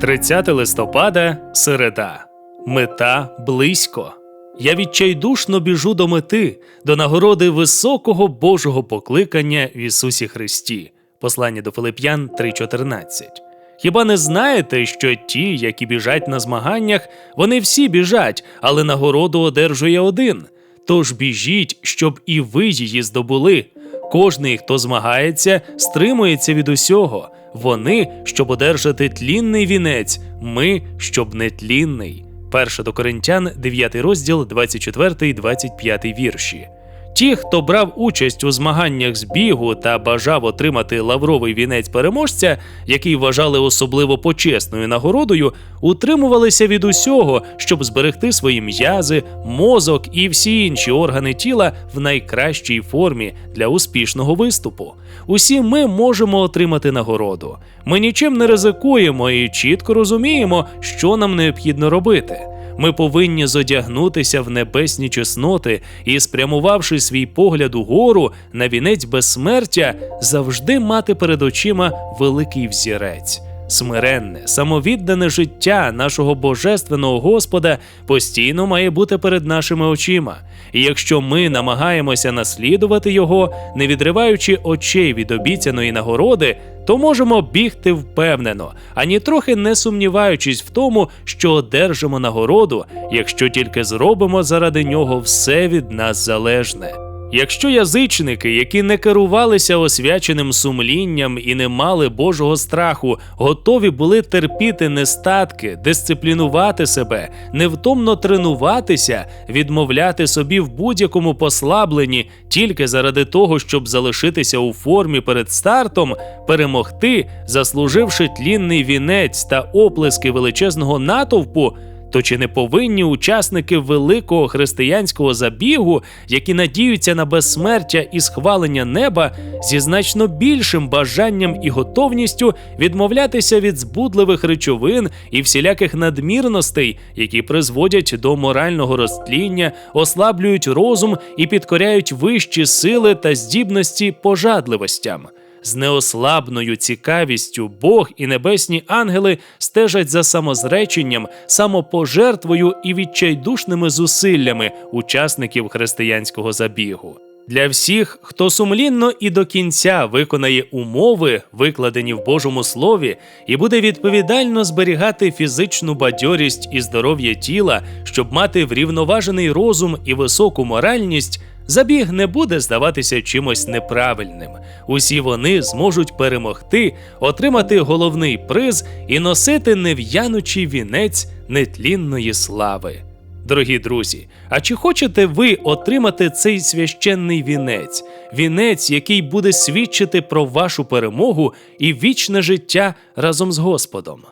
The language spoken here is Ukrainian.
30 листопада, середа. Мета близько. Я відчайдушно біжу до мети, до нагороди високого Божого покликання в Ісусі Христі. Послання до Филип'ян 3.14. Хіба не знаєте, що ті, які біжать на змаганнях, вони всі біжать, але нагороду одержує один. Тож біжіть, щоб і ви її здобули. Кожний, хто змагається, стримується від усього. Вони, щоб одержати тлінний вінець, ми, щоб не тлінний. Перше до Коринтян, 9 розділ, 24 25 вірші. Ті, хто брав участь у змаганнях з бігу та бажав отримати лавровий вінець переможця, який вважали особливо почесною нагородою, утримувалися від усього, щоб зберегти свої м'язи, мозок і всі інші органи тіла в найкращій формі для успішного виступу. Усі ми можемо отримати нагороду. Ми нічим не ризикуємо і чітко розуміємо, що нам необхідно робити. Ми повинні зодягнутися в небесні чесноти і, спрямувавши свій погляд угору на вінець безсмертя, завжди мати перед очима великий взірець. Смиренне, самовіддане життя нашого божественного Господа постійно має бути перед нашими очима. І якщо ми намагаємося наслідувати його, не відриваючи очей від обіцяної нагороди, то можемо бігти впевнено, ані трохи не сумніваючись в тому, що одержимо нагороду, якщо тільки зробимо заради нього все від нас залежне. Якщо язичники, які не керувалися освяченим сумлінням і не мали Божого страху, готові були терпіти нестатки, дисциплінувати себе, невтомно тренуватися, відмовляти собі в будь-якому послабленні тільки заради того, щоб залишитися у формі перед стартом, перемогти, заслуживши тлінний вінець та оплески величезного натовпу. То чи не повинні учасники великого християнського забігу, які надіються на безсмертя і схвалення неба, зі значно більшим бажанням і готовністю відмовлятися від збудливих речовин і всіляких надмірностей, які призводять до морального розтління, ослаблюють розум і підкоряють вищі сили та здібності пожадливостям? З неослабною цікавістю Бог і небесні ангели стежать за самозреченням, самопожертвою і відчайдушними зусиллями учасників християнського забігу. Для всіх, хто сумлінно і до кінця виконає умови, викладені в Божому Слові, і буде відповідально зберігати фізичну бадьорість і здоров'я тіла, щоб мати врівноважений розум і високу моральність, забіг не буде здаватися чимось неправильним. Усі вони зможуть перемогти, отримати головний приз і носити нев'янучий вінець нетлінної слави. Дорогі друзі, а чи хочете ви отримати цей священний вінець, вінець, який буде свідчити про вашу перемогу і вічне життя разом з Господом?